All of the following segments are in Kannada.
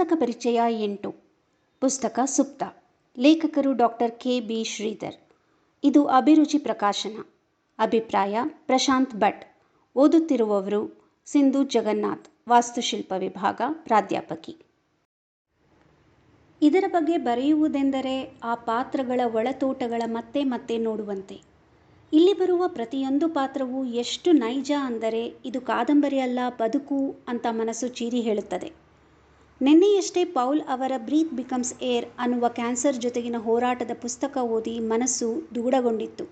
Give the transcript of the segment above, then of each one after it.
ಪುಸ್ತಕ ಪರಿಚಯ ಎಂಟು. ಪುಸ್ತಕ ಸುಪ್ತ. ಲೇಖಕರು ಡಾಕ್ಟರ್ ಕೆ. ಬಿ. ಶ್ರೀಧರ್. ಇದು ಅಭಿರುಚಿ ಪ್ರಕಾಶನ. ಅಭಿಪ್ರಾಯ ಪ್ರಶಾಂತ್ ಭಟ್. ಓದುತ್ತಿರುವವರು ಸಿಂಧು ಜಗನ್ನಾಥ್. ವಾಸ್ತುಶಿಲ್ಪ ವಿಭಾಗ ಪ್ರಾಧ್ಯಾಪಕಿ. ಇದರ ಬಗ್ಗೆ ಬರೆಯುವುದೆಂದರೆ ಆ ಪಾತ್ರಗಳ ಒಳತೋಟಗಳ ಮತ್ತೆ ಮತ್ತೆ ನೋಡುವಂತೆ. ಇಲ್ಲಿ ಬರುವ ಪ್ರತಿಯೊಂದು ಪಾತ್ರವೂ ಎಷ್ಟು ನೈಜ ಅಂದರೆ ಇದು ಕಾದಂಬರಿ ಅಲ್ಲ, ಬದುಕು ಅಂತ ಮನಸ್ಸು ಚೀರಿ ಹೇಳುತ್ತದೆ. ನಿನ್ನೆಯಷ್ಟೇ ಪೌಲ್ ಅವರ ಬ್ರೀತ್ ಬಿಕಮ್ಸ್ ಏರ್ ಅನ್ನುವ ಕ್ಯಾನ್ಸರ್ ಜೊತೆಗಿನ ಹೋರಾಟದ ಪುಸ್ತಕ ಓದಿ ಮನಸ್ಸು ದೂಡಗೊಂಡಿತ್ತು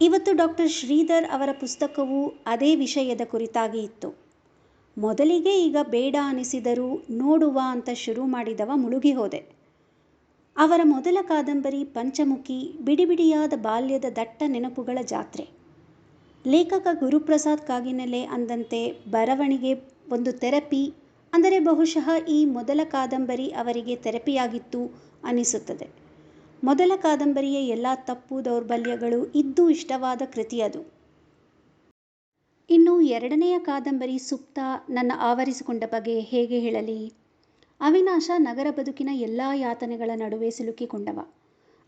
ಇವತ್ತು ಡಾಕ್ಟರ್ ಶ್ರೀಧರ್ ಅವರ ಪುಸ್ತಕವೂ ಅದೇ ವಿಷಯದ ಕುರಿತಾಗಿ ಇತ್ತು. ಮೊದಲಿಗೆ ಈಗ ಬೇಡ ಅನಿಸಿದರೂ ನೋಡುವ ಅಂತ ಶುರು ಮಾಡಿದವ ಮುಳುಗಿ ಹೋದೆ. ಅವರ ಮೊದಲ ಕಾದಂಬರಿ ಪಂಚಮುಖಿ ಬಿಡಿಬಿಡಿಯಾದ ಬಾಲ್ಯದ ದಟ್ಟ ನೆನಪುಗಳ ಜಾತ್ರೆ. ಲೇಖಕ ಗುರುಪ್ರಸಾದ್ ಕಾಗಿನೆಲೆ ಅಂದಂತೆ ಬರವಣಿಗೆ ಒಂದು ಥೆರಪಿ ಅಂದರೆ ಬಹುಶಃ ಈ ಮೊದಲ ಕಾದಂಬರಿ ಅವರಿಗೆ ಥೆರಪಿಯಾಗಿತ್ತು ಅನಿಸುತ್ತದೆ. ಮೊದಲ ಕಾದಂಬರಿಯ ಎಲ್ಲ ತಪ್ಪು ದೌರ್ಬಲ್ಯಗಳು ಇದ್ದು ಇಷ್ಟವಾದ ಕೃತಿ ಅದು. ಇನ್ನು ಎರಡನೆಯ ಕಾದಂಬರಿ ಸುಪ್ತ ನನ್ನ ಆವರಿಸಿಕೊಂಡ ಬಗ್ಗೆ ಹೇಗೆ ಹೇಳಲಿ? ಅವಿನಾಶ ನಗರ ಬದುಕಿನ ಎಲ್ಲ ಯಾತನೆಗಳ ನಡುವೆ ಸಿಲುಕಿಕೊಂಡವ.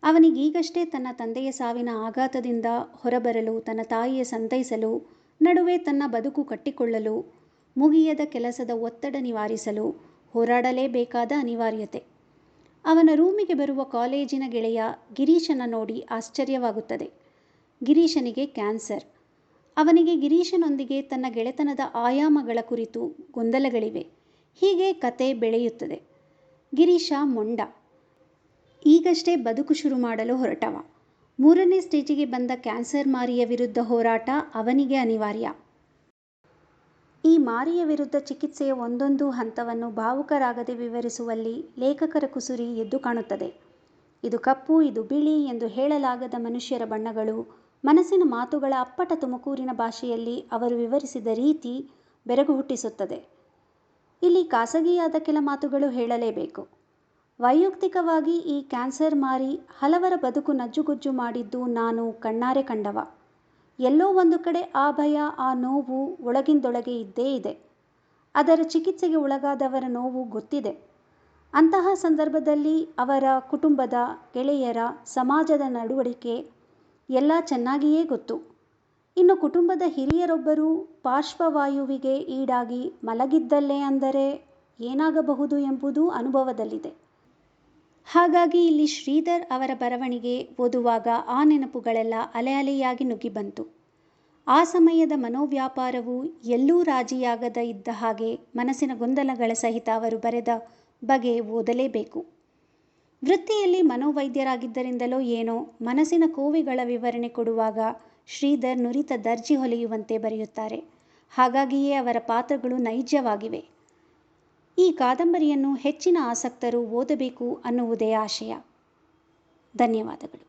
ಅವನಿಗೀಗಷ್ಟೇ ತನ್ನ ತಂದೆಯ ಸಾವಿನ ಆಘಾತದಿಂದ ಹೊರಬರಲು, ತನ್ನ ತಾಯಿಯ ಸಂತೈಸಲು, ನಡುವೆ ತನ್ನ ಬದುಕು ಕಟ್ಟಿಕೊಳ್ಳಲು ಮುಗಿಯದ ಕೆಲಸದ ಒತ್ತಡ ನಿವಾರಿಸಲು ಹೋರಾಡಲೇಬೇಕಾದ ಅನಿವಾರ್ಯತೆ. ಅವನ ರೂಮಿಗೆ ಬರುವ ಕಾಲೇಜಿನ ಗೆಳೆಯ ಗಿರೀಶನ ನೋಡಿ ಆಶ್ಚರ್ಯವಾಗುತ್ತದೆ. ಗಿರೀಶನಿಗೆ ಕ್ಯಾನ್ಸರ್. ಅವನಿಗೆ ಗಿರೀಶನೊಂದಿಗೆ ತನ್ನ ಗೆಳೆತನದ ಆಯಾಮಗಳ ಕುರಿತು ಗೊಂದಲಗಳಿವೆ. ಹೀಗೆ ಕತೆ ಬೆಳೆಯುತ್ತದೆ. ಗಿರೀಶ ಮೊಂಡ. ಈಗಷ್ಟೇ ಬದುಕು ಶುರು ಮಾಡಲು ಹೊರಟವ. ಮೂರನೇ ಸ್ಟೇಜಿಗೆ ಬಂದ ಕ್ಯಾನ್ಸರ್ ಮಾರಿಯ ವಿರುದ್ಧ ಹೋರಾಟ ಅವನಿಗೆ ಅನಿವಾರ್ಯ. ಈ ಮಾರಿಯ ವಿರುದ್ಧ ಚಿಕಿತ್ಸೆಯ ಒಂದೊಂದು ಹಂತವನ್ನು ಭಾವುಕರಾಗದೆ ವಿವರಿಸುವಲ್ಲಿ ಲೇಖಕರ ಕುಸುರಿ ಎದ್ದು ಕಾಣುತ್ತದೆ. ಇದು ಕಪ್ಪು, ಇದು ಬಿಳಿ ಎಂದು ಹೇಳಲಾಗದ ಮನುಷ್ಯರ ಬಣ್ಣಗಳು, ಮನಸ್ಸಿನ ಮಾತುಗಳ ಅಪ್ಪಟ ತುಮಕೂರಿನ ಭಾಷೆಯಲ್ಲಿ ಅವರು ವಿವರಿಸಿದ ರೀತಿ ಬೆರಗು ಹುಟ್ಟಿಸುತ್ತದೆ. ಇಲ್ಲಿ ಖಾಸಗಿಯಾದ ಕೆಲ ಮಾತುಗಳು ಹೇಳಲೇಬೇಕು. ವೈಯಕ್ತಿಕವಾಗಿ ಈ ಕ್ಯಾನ್ಸರ್ ಮಾರಿ ಹಲವರ ಬದುಕು ನಜ್ಜುಗುಜ್ಜು ಮಾಡಿದ್ದು ನಾನು ಕಣ್ಣಾರೆ ಕಂಡವ. ಎಲ್ಲೋ ಒಂದು ಕಡೆ ಆ ಭಯ, ಆ ನೋವು ಒಳಗಿಂದೊಳಗೆ ಇದ್ದೇ ಇದೆ. ಅದರ ಚಿಕಿತ್ಸೆಗೆ ಒಳಗಾದವರ ನೋವು ಗೊತ್ತಿದೆ. ಅಂತಹ ಸಂದರ್ಭದಲ್ಲಿ ಅವರ ಕುಟುಂಬದ ಗೆಳೆಯರ ಸಮಾಜದ ನಡವಳಿಕೆ ಎಲ್ಲ ಚೆನ್ನಾಗಿಯೇ ಗೊತ್ತು. ಇನ್ನು ಕುಟುಂಬದ ಹಿರಿಯರೊಬ್ಬರು ಪಾರ್ಶ್ವವಾಯುವಿಗೆ ಈಡಾಗಿ ಮಲಗಿದ್ದಲ್ಲೇ ಅಂದರೆ ಏನಾಗಬಹುದು ಎಂಬುದು ಅನುಭವದಲ್ಲಿದೆ. ಹಾಗಾಗಿ ಇಲ್ಲಿ ಶ್ರೀಧರ್ ಅವರ ಬರವಣಿಗೆ ಓದುವಾಗ ಆ ನೆನಪುಗಳೆಲ್ಲ ಅಲೆ ಅಲೆಯಾಗಿ ನುಗ್ಗಿ ಬಂತು. ಆ ಸಮಯದ ಮನೋವ್ಯಾಪಾರವು ಎಲ್ಲೂ ರಾಜಿಯಾಗದ ಇದ್ದ ಹಾಗೆ ಮನಸ್ಸಿನ ಗೊಂದಲಗಳ ಸಹಿತ ಅವರು ಬರೆದ ಬಗೆ ಓದಲೇಬೇಕು. ವೃತ್ತಿಯಲ್ಲಿ ಮನೋವೈದ್ಯರಾಗಿದ್ದರಿಂದಲೋ ಏನೋ ಮನಸ್ಸಿನ ಕೋವಿಗಳ ವಿವರಣೆ ಕೊಡುವಾಗ ಶ್ರೀಧರ್ ನುರಿತ ದರ್ಜಿ ಹೊಲೆಯುವಂತೆ ಬರೆಯುತ್ತಾರೆ. ಹಾಗಾಗಿಯೇ ಅವರ ಪಾತ್ರಗಳು ನೈಜವಾಗಿವೆ. ಈ ಕಾದಂಬರಿಯನ್ನು ಹೆಚ್ಚಿನ ಆಸಕ್ತರು ಓದಬೇಕು ಅನ್ನುವುದೇ ಆಶಯ. ಧನ್ಯವಾದಗಳು.